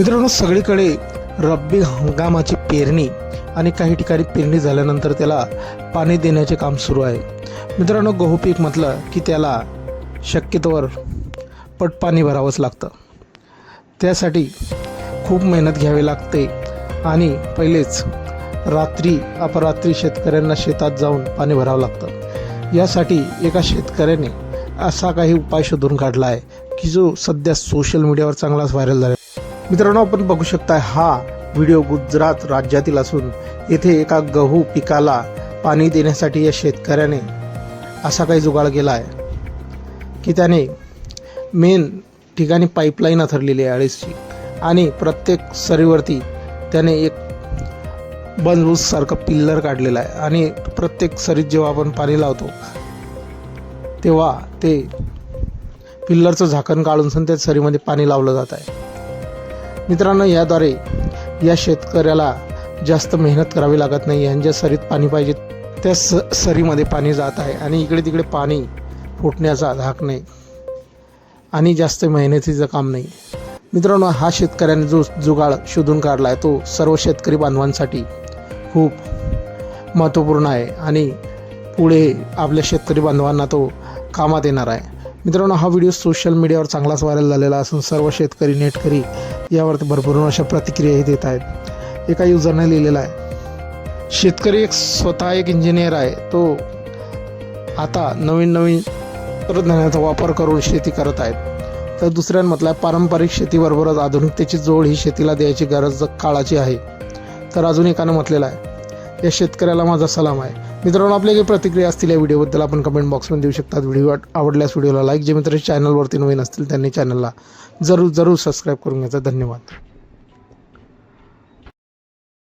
मित्रांनो सगळीकडे रब्बी हंगामाची पेरणी आणि काही ठिकाणी पेरणी झाल्यानंतर त्याला पाणी देण्याचे काम सुरू आहे. मित्रांनो गहू पीक म्हटलं की त्याला शक्यतोवर पट पाणी भरावंच लागतं. त्यासाठी खूप मेहनत घ्यावी लागते आणि पहिलेच रात्री अपरात्री शेतकऱ्यांना शेतात जाऊन पाणी भरावं लागतं. यासाठी एका शेतकऱ्याने असा काही उपाय शोधून काढला आहे की जो सध्या सोशल मीडियावर चांगलाच व्हायरल झाला मित्रांनो आपण बघू शकता हा व्हिडिओ गुजरात राज्यातील असून येथे एका गहू पिकाला पाणी देण्यासाठी या शेतकऱ्याने असा काही जुगाड केला आहे की त्याने मेन ठिकाणी पाईपलाईन अथरलेली आहे अडीचची आणि प्रत्येक सरीवरती त्याने एक सारखं पिल्लर काढलेलं आहे आणि प्रत्येक सरीत जेव्हा आपण पाणी लावतो तेव्हा ते पिल्लरचं झाकण काढून सन त्या सरीमध्ये पाणी लावलं जात आहे. मित्रांनो याद्वारे या शेतकऱ्याला जास्त मेहनत करावी लागत नाही. यांच्या सरीत पाणी पाहिजे. त्या स सरीमध्ये पाणी जात आहे आणि इकडे तिकडे पाणी फुटण्याचा धाक नाही. आणि जास्त मेहनतीचं काम नाही. मित्रांनो हा शेतकऱ्याने जो जुगाळ शोधून काढला आहे तो सर्व शेतकरी बांधवांसाठी खूप महत्त्वपूर्ण आहे आणि पुढे आपल्या शेतकरी बांधवांना तो कामात येणार आहे. मित्रांनो हा व्हिडिओ सोशल मीडियावर चांगलाच व्हायरल झालेला असून सर्व शेतकरी नेटकरी यावरती भरपूर अशा प्रतिक्रियाही देत आहेत. एका युजरने लिहिलेला आहे शेतकरी एक स्वतः एक इंजिनियर आहे. तो आता नवीन नवीन तंत्रज्ञानाचा वापर करून शेती करत आहेत तर दुसऱ्यानं म्हटलं पारंपरिक शेतीबरोबरच आधुनिकतेची जोड ही शेतीला द्यायची गरज काळाची आहे. तर अजून एकानं म्हटलेलं आहे या शेतकऱ्याला माझा सलाम आहे. मित्रांनो आपल्या काही प्रतिक्रिया असतील या व्हिडिओबद्दल आपण कमेंट बॉक्समध्ये देऊ शकतात. व्हिडिओ आवडल्यास व्हिडिओला लाईक जे मित्र चॅनलवरती नवीन असतील त्यांनी चॅनलला जरूर जरूर सबस्क्राईब करून घ्यायचा. धन्यवाद.